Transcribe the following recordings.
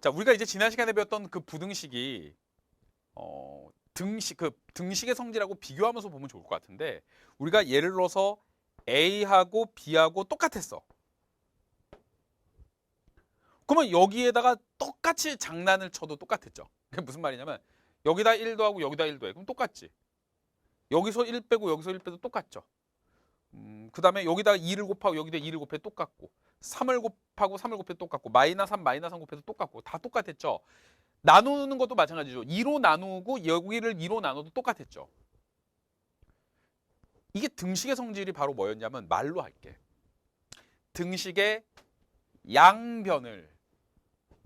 자, 우리가 이제 지난 시간에 배웠던 그 부등식이 어, 등식 그 등식의 성질하고 비교하면서 보면 좋을 것 같은데 우리가 예를 들어서 A하고 B하고 똑같았어. 그러면 여기에다가 똑같이 장난을 쳐도 똑같았죠. 그게 무슨 말이냐면 여기다 1 더하고 여기다 1 더해. 그럼 똑같지. 여기서 1 빼고 여기서 1 빼도 똑같죠. 음, 그 다음에 여기다 2를 곱하고 여기다 2를 곱해 똑같고 3을 곱하고 3을 곱해 똑같고 마이너스 3 마이너스 3 곱해도 똑같고 다 똑같았죠. 나누는 것도 마찬가지죠. 2로 나누고 여기를 2로 나눠도 똑같았죠. 이게 등식의 성질이 바로 뭐였냐면 말로 할게. 등식의 양변을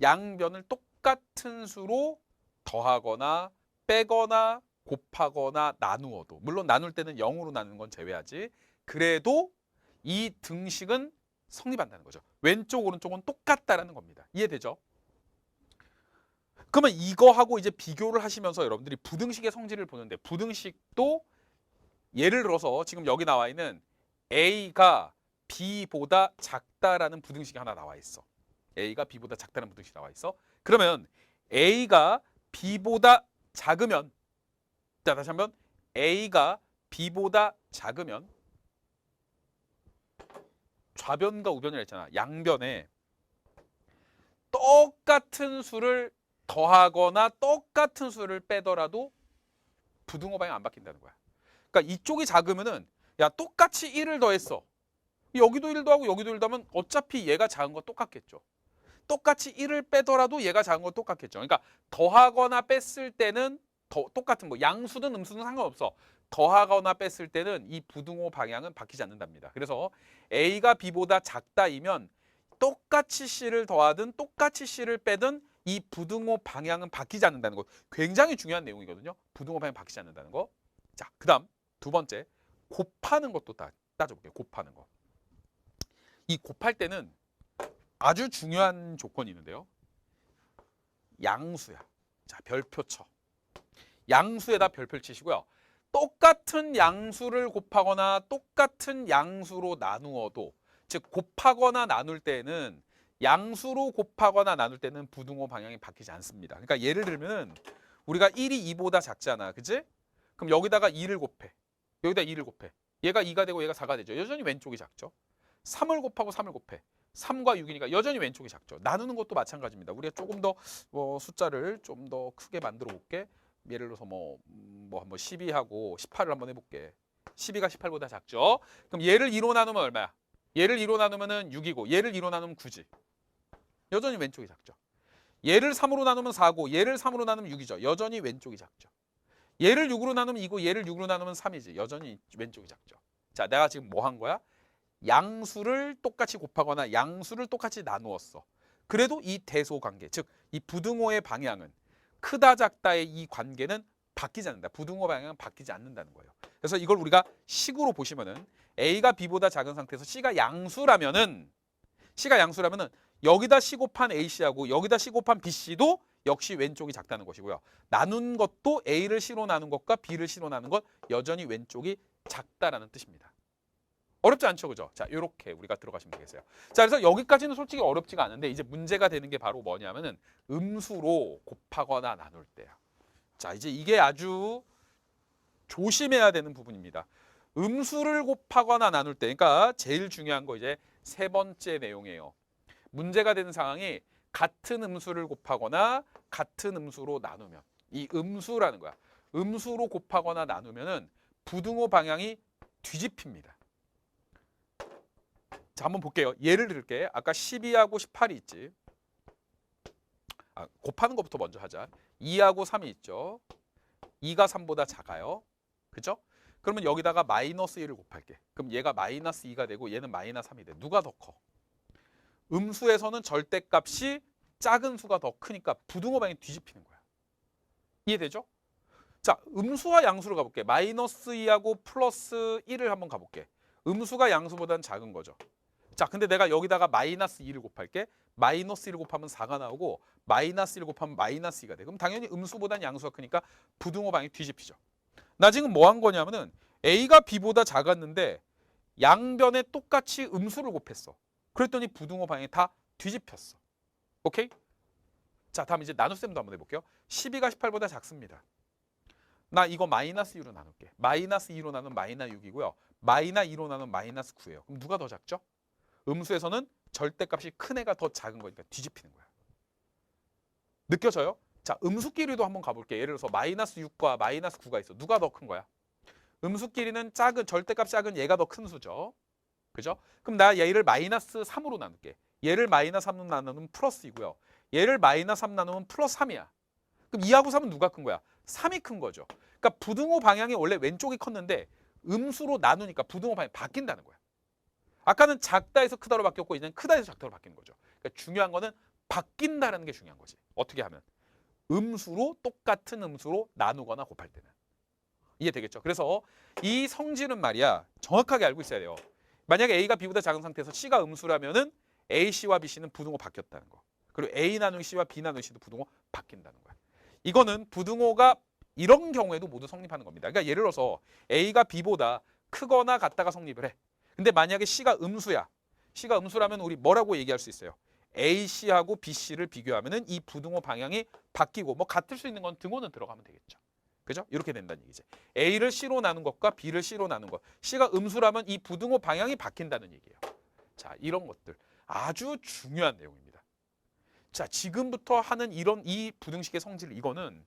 양변을 똑같은 수로 더하거나 빼거나 곱하거나 나누어도 물론 나눌 때는 0으로 나누는 건 제외하지. 그래도 이 등식은 성립한다는 거죠. 왼쪽 오른쪽은 똑같다라는 겁니다. 이해되죠? 그러면 이거하고 이제 비교를 하시면서 여러분들이 부등식의 성질을 보는데 부등식도 예를 들어서 지금 여기 나와 있는 A가 B보다 작다라는 부등식이 하나 나와 있어. A가 B보다 작다는 부등식이 나와 있어. 그러면 A가 B보다 작으면 자 다시 한번 A가 B보다 작으면 좌변과 우변이라 했잖아. 양변에 똑같은 수를 더하거나 똑같은 수를 빼더라도 부등호 방향 안 바뀐다는 거야. 그러니까 이쪽이 작으면은 야 똑같이 1을 더했어. 여기도 1 더하고 여기도 1 더하면 어차피 얘가 작은 거 똑같겠죠. 똑같이 1을 빼더라도 얘가 작은 거 똑같겠죠. 그러니까 더하거나 뺐을 때는 더 똑같은 거 양수든 음수든 상관없어. 더하거나 뺐을 때는 이 부등호 방향은 바뀌지 않는답니다. 그래서 A가 B보다 작다이면 똑같이 C를 더하든 똑같이 C를 빼든 이 부등호 방향은 바뀌지 않는다는 것. 굉장히 중요한 내용이거든요. 부등호 방향 바뀌지 않는다는 거. 자, 그 다음 두 번째 곱하는 것도 따, 따져볼게요. 곱하는 거. 이 곱할 때는 아주 중요한 조건이 있는데요. 양수야. 자, 별표 쳐. 양수에다 별표를 치시고요. 똑같은 양수를 곱하거나 똑같은 양수로 나누어도 즉 곱하거나 나눌 때는 양수로 곱하거나 나눌 때는 부등호 방향이 바뀌지 않습니다. 그러니까 예를 들면 우리가 1이 2보다 작잖아. 그지? 그럼 여기다가 2를 곱해. 여기다 2를 곱해. 얘가 2가 되고 얘가 4가 되죠. 여전히 왼쪽이 작죠. 3을 곱하고 3을 곱해. 3과 6이니까 여전히 왼쪽이 작죠. 나누는 것도 마찬가지입니다. 우리가 조금 더뭐 숫자를 좀 더 크게 만들어 볼게. 예를 들어서 뭐, 음, 뭐 한번 12하고 18을 한번 해볼게. 12가 18보다 작죠. 그럼 얘를 2로 나누면 얼마야? 얘를 2로 나누면은 6이고 얘를 2로 나누면 9지. 여전히 왼쪽이 작죠. 얘를 3으로 나누면 4고 얘를 3으로 나누면 6이죠. 여전히 왼쪽이 작죠. 얘를 6으로 나누면 2고 얘를 6으로 나누면 3이지. 여전히 왼쪽이 작죠. 자, 내가 지금 뭐 한 거야? 양수를 똑같이 곱하거나 양수를 똑같이 나누었어. 그래도 이 대소 관계, 즉 이 부등호의 방향은 크다 작다의 이 관계는 바뀌지 않는다. 부등호 방향은 바뀌지 않는다는 거예요. 그래서 이걸 우리가 식으로 보시면은 A가 B보다 작은 상태에서 C가 양수라면은 C가 양수라면은 여기다 C 곱한 AC하고 여기다 C 곱한 BC도 역시 왼쪽이 작다는 것이고요. 나눈 것도 A를 C로 나눈 것과 B를 C로 나눈 것 여전히 왼쪽이 작다라는 뜻입니다. 어렵지 않죠, 그죠? 자, 이렇게 우리가 들어가시면 되겠어요. 자, 그래서 여기까지는 솔직히 어렵지가 않은데 이제 문제가 되는 게 바로 뭐냐면은 음수로 곱하거나 나눌 때야. 자, 이제 이게 아주 조심해야 되는 부분입니다. 음수를 곱하거나 나눌 때, 그러니까 제일 중요한 거 이제 세 번째 내용이에요. 문제가 되는 상황이 같은 음수를 곱하거나 같은 음수로 나누면 이 음수라는 거야. 음수로 곱하거나 나누면은 부등호 방향이 뒤집힙니다. 자, 한번 볼게요. 예를 들게. 아까 12하고 18이 있지. 아, 곱하는 것부터 먼저 하자. 2하고 3이 있죠. 2가 3보다 작아요. 그죠? 그러면 여기다가 마이너스 1을 곱할게. 그럼 얘가 마이너스 2가 되고 얘는 마이너스 3이 돼. 누가 더 커? 음수에서는 절대값이 작은 수가 더 크니까 부등호 방향이 뒤집히는 거야. 이해되죠? 자, 음수와 양수로 가볼게. 마이너스 2하고 플러스 1을 한번 가볼게. 음수가 양수보다는 작은 거죠. 자, 근데 내가 여기다가 마이너스 2를 곱할게. 마이너스 1을 곱하면 4가 나오고 마이너스 1을 곱하면 마이너스 2가 돼. 그럼 당연히 음수보다는 양수가 크니까 부등호 방향이 뒤집히죠. 나 지금 뭐 한 거냐면은 A가 B보다 작았는데 양변에 똑같이 음수를 곱했어. 그랬더니 부등호 방향이 다 뒤집혔어. 오케이? 자, 다음 이제 나눗셈도 한번 해볼게요. 12가 18보다 작습니다. 나 이거 마이너스 2로 나눌게. 마이너스 2로 나누면 마이너스 6이고요. 마이너스 2로 나누면 마이너스 9예요. 그럼 누가 더 작죠? 음수에서는 절대값이 큰 애가 더 작은 거니까 뒤집히는 거야. 느껴져요? 자, 음수끼리도 한번 가볼게. 예를 들어서 마이너스 6과 마이너스 9가 있어. 누가 더 큰 거야? 음수끼리는 작은 절대값 작은 얘가 더 큰 수죠. 그죠? 그럼 나 얘를 마이너스 3으로 나눌게. 얘를 마이너스 3으로 나누면 플러스 2고요. 얘를 마이너스 3 나누면 플러스 3이야. 그럼 2하고 3은 누가 큰 거야? 3이 큰 거죠. 그러니까 부등호 방향이 원래 왼쪽이 컸는데 음수로 나누니까 부등호 방향이 바뀐다는 거야. 아까는 작다에서 크다로 바뀌었고 이제는 크다에서 작다로 바뀌는 거죠. 그러니까 중요한 거는 바뀐다는 게 중요한 거지. 어떻게 하면 음수로 똑같은 음수로 나누거나 곱할 때는 이해되겠죠? 그래서 이 성질은 말이야 정확하게 알고 있어야 돼요. 만약에 A가 B보다 작은 상태에서 C가 음수라면은 AC와 BC는 부등호 바뀌었다는 거. 그리고 A 나누기 C와 B 나누기 C도 부등호 바뀐다는 거야. 이거는 부등호가 이런 경우에도 모두 성립하는 겁니다. 그러니까 예를 들어서 A가 B보다 크거나 같다가 성립을 해. 근데 만약에 C가 음수야. C가 음수라면 우리 뭐라고 얘기할 수 있어요? AC하고 BC를 비교하면 은 이 부등호 방향이 바뀌고 뭐 같을 수 있는 건 등호는 들어가면 되겠죠. 그죠? 이렇게 된다는 얘기지. A를 C로 나눈 것과 B를 C로 나눈 것. C가 음수라면 이 부등호 방향이 바뀐다는 얘기예요. 자, 이런 것들 아주 중요한 내용입니다. 자, 지금부터 하는 이런 이 부등식의 성질 이거는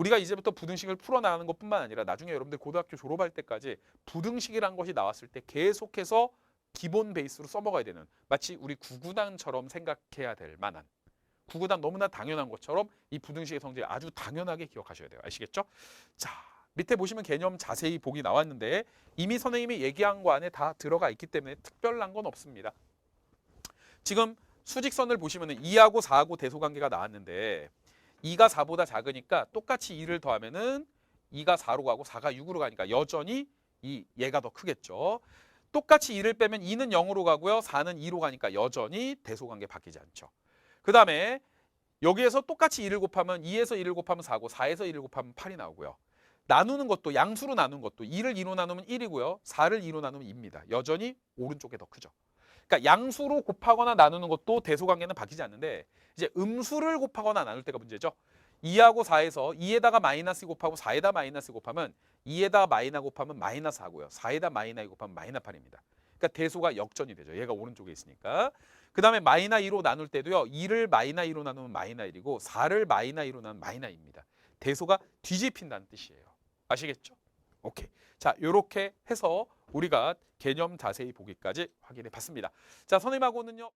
우리가 이제부터 부등식을 풀어나가는 것뿐만 아니라 나중에 여러분들 고등학교 졸업할 때까지 부등식이란 것이 나왔을 때 계속해서 기본 베이스로 써먹어야 되는 마치 우리 구구단처럼 생각해야 될 만한 구구단 너무나 당연한 것처럼 이 부등식의 성질 아주 당연하게 기억하셔야 돼요. 아시겠죠? 자, 밑에 보시면 개념 자세히 보기 나왔는데 이미 선생님이 얘기한 거 안에 다 들어가 있기 때문에 특별한 건 없습니다. 지금 수직선을 보시면 2하고 4하고 대소관계가 나왔는데 2가 4보다 작으니까 똑같이 2를 더하면은 2가 4로 가고 4가 6으로 가니까 여전히 이 얘가 더 크겠죠. 똑같이 2를 빼면 2는 0으로 가고요. 4는 2로 가니까 여전히 대소관계 바뀌지 않죠. 그 다음에 여기에서 똑같이 2를 곱하면 2에서 1을 곱하면 4고 4에서 1을 곱하면 8이 나오고요. 나누는 것도 양수로 나눈 것도 2를 2로 나누면 1이고요. 4를 2로 나누면 2입니다. 여전히 오른쪽에 더 크죠. 그러니까 양수로 곱하거나 나누는 것도 대소관계는 바뀌지 않는데 이제 음수를 곱하거나 나눌 때가 문제죠. 2하고 4에서 2에다가 마이너스 곱하고 4에다 마이너스 곱하면 2에다 마이너 곱하면 마이너스 하고요. 4에다 마이너 곱하면 마이너 8입니다. 그러니까 대소가 역전이 되죠. 얘가 오른쪽에 있으니까. 그 다음에 마이너 2로 나눌 때도요. 2를 마이너 2로 나누면 마이너 1이고 4를 마이너 2로 나누면 마이너 2입니다. 대소가 뒤집힌다는 뜻이에요. 아시겠죠? 오케이. 자, 요렇게 해서 우리가 개념 자세히 보기까지 확인해 봤습니다. 자, 선생님하고는요.